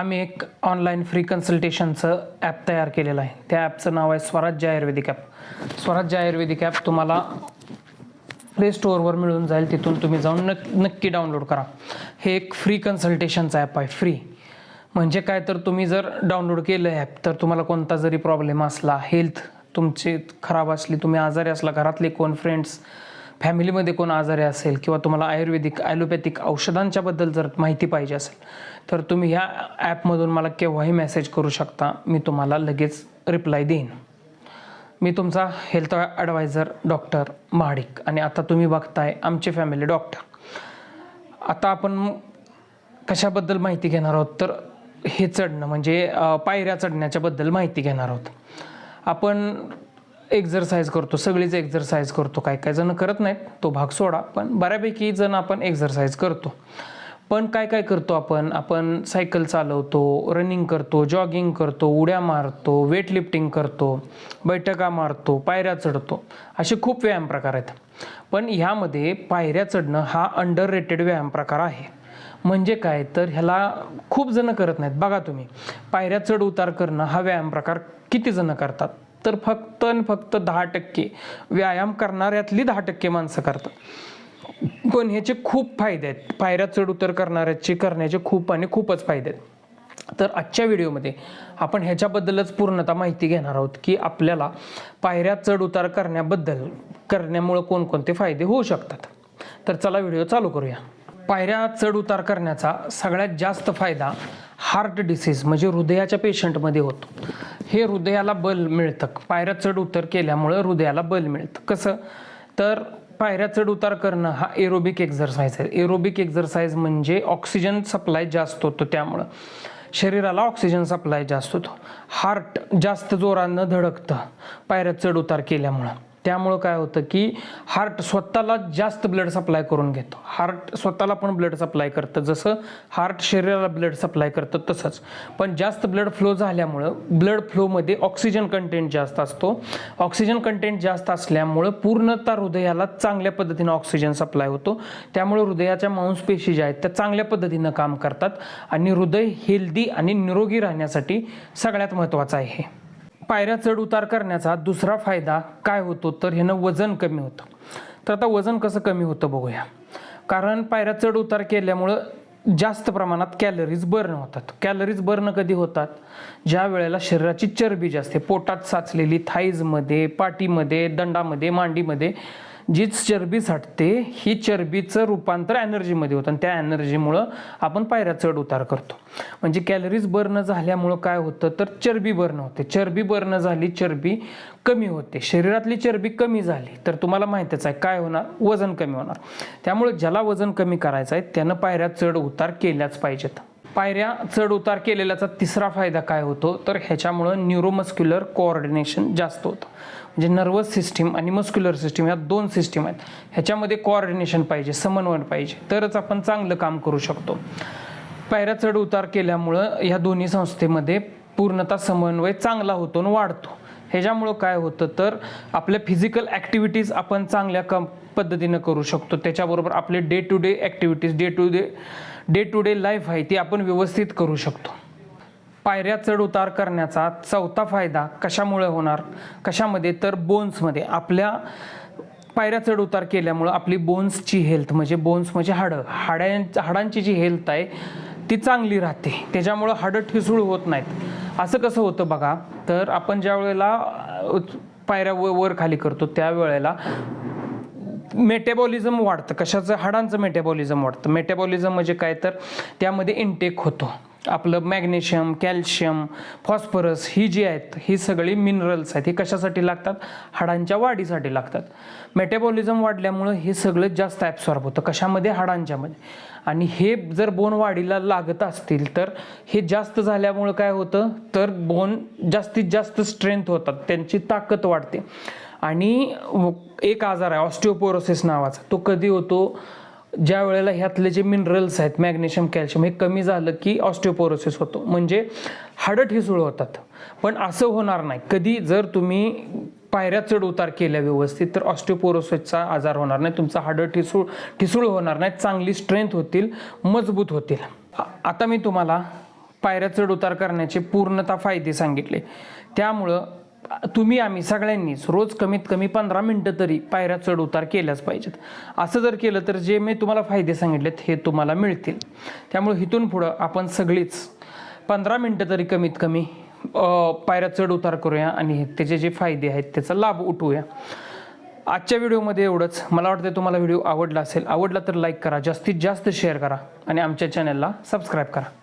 आम्ही एक online free कन्सल्टेशनचं ॲप तयार केलेलं आहे. त्या ॲपचं नाव आहे स्वराज्य आयुर्वेदिक ॲप स्वराज्य आयुर्वेदिक ॲप तुम्हाला प्ले स्टोअरवर मिळून जाईल. तिथून तुम्ही जाऊन नक नक्की डाउनलोड करा. हे एक फ्री कन्सल्टेशनचं ॲप आहे. फ्री म्हणजे काय? तर तुम्ही जर डाउनलोड केलं ॲप तर तुम्हाला कोणता जरी प्रॉब्लेम असला हेल्थ तुमची खराब असली तुम्ही आजारी असला घरातले कोण फ्रेंड्स फॅमिलीमध्ये कोण आजारी असेल किंवा तुम्हाला आयुर्वेदिक ॲलोपॅथिक औषधांच्याबद्दल जर माहिती पाहिजे असेल तर तुम्ही ह्या ॲपमधून मला केव्हाही मेसेज करू शकता. मी तुम्हाला लगेच रिप्लाय देईन. मी तुमचा हेल्थ ॲडवायझर डॉक्टर महाडिक आणि आता तुम्ही बघताय आमची फॅमिली डॉक्टर. आता आपण कशाबद्दल माहिती घेणार आहोत? तर हे चढणं म्हणजे पायऱ्या चढण्याच्याबद्दल माहिती घेणार आहोत. आपण एक्झरसाईज करतो सगळीच एक्झरसाईज करतो काय काय जण करत नाहीत तो भाग सोडा पण बऱ्यापैकी जण आपण एक्झरसाईज करतो. पण काय काय करतो आपण? आपण सायकल चालवतो रनिंग करतो जॉगिंग करतो उड्या मारतो वेट लिफ्टिंग करतो बैठका मारतो पायऱ्या चढतो असे खूप व्यायाम प्रकार आहेत. पण ह्यामध्ये पायऱ्या चढणं हा अंडर रेटेड व्यायाम प्रकार आहे. म्हणजे काय? तर ह्याला खूप जणं करत नाहीत. बघा तुम्ही पायऱ्या चढ उतार करणं हा व्यायाम प्रकार किती जणं करतात? तर फक्त आणि फक्त दहा टक्के. व्यायाम करणाऱ्यातली दहा टक्के माणसं करतात. पण ह्याचे खूप फायदे आहेत. पायऱ्या चढ उतर करणाऱ्याचे करण्याचे खूप आणि खूपच फायदे आहेत. तर आजच्या व्हिडिओमध्ये आपण ह्याच्याबद्दलच पूर्णतः माहिती घेणार आहोत की आपल्याला पायऱ्या चढ उतार करण्याबद्दल करण्यामुळं कोणकोणते फायदे होऊ शकतात. तर चला व्हिडिओ चालू करूया. पायऱ्या चढ उतार करण्याचा सगळ्यात जास्त फायदा हार्ट डिसीज म्हणजे हृदयाच्या पेशंटमध्ये होतो. हे हृदयाला बल मिळतं. पायऱ्या चढ उतर केल्यामुळं हृदयाला बल मिळतं. कसं? तर पायऱ्या चढ उतार करणं हा एरोबिक एक्झरसाईज आहे. एरोबिक एक्झरसाईज म्हणजे ऑक्सिजन सप्लाय जास्त होतो त्यामुळं. शरीराला ऑक्सिजन सप्लाय जास्त होतो. हार्ट जास्त जोरानं धडकतं पायऱ्या चढ उतार केल्यामुळं. त्यामुळं काय होतं की हार्ट स्वतःला जास्त ब्लड सप्लाय करून घेतो. हार्ट स्वतःला पण ब्लड सप्लाय करतं. जसं हार्ट शरीराला ब्लड सप्लाय करतं तसंच. पण जास्त ब्लड फ्लो झाल्यामुळं ब्लड फ्लोमध्ये ऑक्सिजन कंटेंट जास्त असतो. ऑक्सिजन कंटेंट जास्त असल्यामुळं पूर्णतः हृदयाला चांगल्या पद्धतीनं ऑक्सिजन सप्लाय होतो. त्यामुळे हृदयाच्या मांसपेशी ज्या आहेत त्या चांगल्या पद्धतीनं काम करतात. आणि हृदय हेल्दी आणि निरोगी राहण्यासाठी सगळ्यात महत्त्वाचं आहे पायऱ्या चढ उतार करण्याचा दुसरा फायदा काय होतो? तर ह्यानं वजन कमी होतं. तर आता वजन कसं कमी होतं बघूया. कारण पायऱ्या चढ उतार केल्यामुळं जास्त प्रमाणात कॅलरीज बर्न होतात. कॅलरीज बर्न कधी होतात? ज्या वेळेला शरीराची चरबी जास्त पोटात साचलेली थाईजमध्ये पाठीमध्ये दंडामध्ये मांडीमध्ये जी चरबी साठते ही चरबीचं रूपांतर एनर्जीमध्ये होतं. आणि त्या एनर्जीमुळं आपण पायऱ्या चढ उतार करतो. म्हणजे कॅलरीज बर्न झाल्यामुळं काय होतं तर चरबी बर्न होते. चरबी बर्न झाली चरबी कमी होते. शरीरातली चरबी कमी झाली तर तुम्हाला माहितीच आहे काय होणार? वजन कमी होणार. त्यामुळे ज्याला वजन कमी करायचं आहे त्यानं पायऱ्या चढ उतार केल्याच पाहिजेत. पायऱ्या चढ उतार केलेल्याचा तिसरा फायदा काय होतो? तर ह्याच्यामुळं न्यूरोमस्क्युलर कोऑर्डिनेशन जास्त होतं. म्हणजे नर्वस सिस्टीम आणि मस्क्युलर सिस्टीम ह्या दोन सिस्टीम आहेत. ह्याच्यामध्ये कोऑर्डिनेशन पाहिजे समन्वय पाहिजे. तरच आपण चांगलं काम करू शकतो. पायऱ्या चढ उतार केल्यामुळं ह्या दोन्ही संस्थेमध्ये पूर्णतः समन्वय चांगला होतो आणि वाढतो. ह्याच्यामुळं काय होतं तर आपल्या फिजिकल ॲक्टिव्हिटीज आपण चांगल्या कम पद्धतीनं करू शकतो. त्याच्याबरोबर आपले day to day activities day to day day to day life आहे ती आपण व्यवस्थित करू शकतो. पायऱ्या चढ उतार करण्याचा चौथा फायदा कशामुळे होणार? कशामध्ये? तर बोन्समध्ये आपल्या पायऱ्या चढ उतार केल्यामुळं आपली बोन्सची हेल्थ म्हणजे बोन्स म्हणजे हाडं. हाड्यां हाडांची जी हेल्थ आहे ती चांगली राहते. त्याच्यामुळं हाडं ठिसूळ होत नाहीत. असं कसं होतं बघा तर आपण ज्या वेळेला पायऱ्या व वर खाली करतो त्यावेळेला मेटेबॉलिझम वाढतं. कशाचं? हाडांचं मेटेबॉलिझम वाढतं. मेटेबॉलिझम म्हणजे काय? तर त्यामध्ये इनटेक होतो. आपलं मॅग्नेशियम कॅल्शियम फॉस्फरस ही जी आहेत ही सगळी मिनरल्स आहेत ही कशासाठी लागतात? हाडांच्या वाढीसाठी लागतात. मेटेबॉलिझम वाढल्यामुळं हे सगळं जास्त ॲब्सॉर्ब होतं. कशामध्ये? हाडांच्यामध्ये. आणि हे जर बोन वाढीला लागत असतील तर हे जास्त झाल्यामुळं काय होतं? तर बोन जास्तीत जास्त स्ट्रेंथ होतात. त्यांची ताकद वाढते. आणि एक आजार आहे ऑस्टिओपोरोसिस नावाचा. तो कधी होतो? ज्या वेळेला ह्यातले जे मिनरल्स आहेत मॅग्नेशियम कॅल्शियम हे कमी झालं की ऑस्टिओपोरोसिस होतो. म्हणजे हाडं ठिसूळ होतात. पण असं होणार नाही. कधी जर तुम्ही पायऱ्या चढ उतार केल्या व्यवस्थित तर ऑस्टिओपोरोसिसचा आजार होणार नाही. तुमचं हाडं ठिसूळ ठिसूळ होणार नाही. चांगली स्ट्रेंथ होतील मजबूत होतील. आता मी तुम्हाला पायऱ्या चढ उतार करण्याचे पूर्णतः फायदे सांगितले. त्यामुळं तुम्ही आम्ही सगळ्यांनीच रोज कमीत कमी पंधरा मिनटं तरी पायऱ्या चढ उतार केल्याच पाहिजेत. असं जर केलं तर जे मी तुम्हाला फायदे सांगितलेत हे तुम्हाला मिळतील. त्यामुळे इथून पुढं आपण सगळीच पंधरा मिनटं तरी कमीत कमी पायऱ्या चढ उतार करूया आणि त्याचे जे फायदे आहेत त्याचा लाभ उठवूया. आजच्या व्हिडिओमध्ये एवढंच. मला वाटतं तुम्हाला व्हिडिओ आवडला असेल. आवडला तर लाईक करा जास्तीत जास्त शेअर करा आणि आमच्या चॅनलला सबस्क्राईब करा.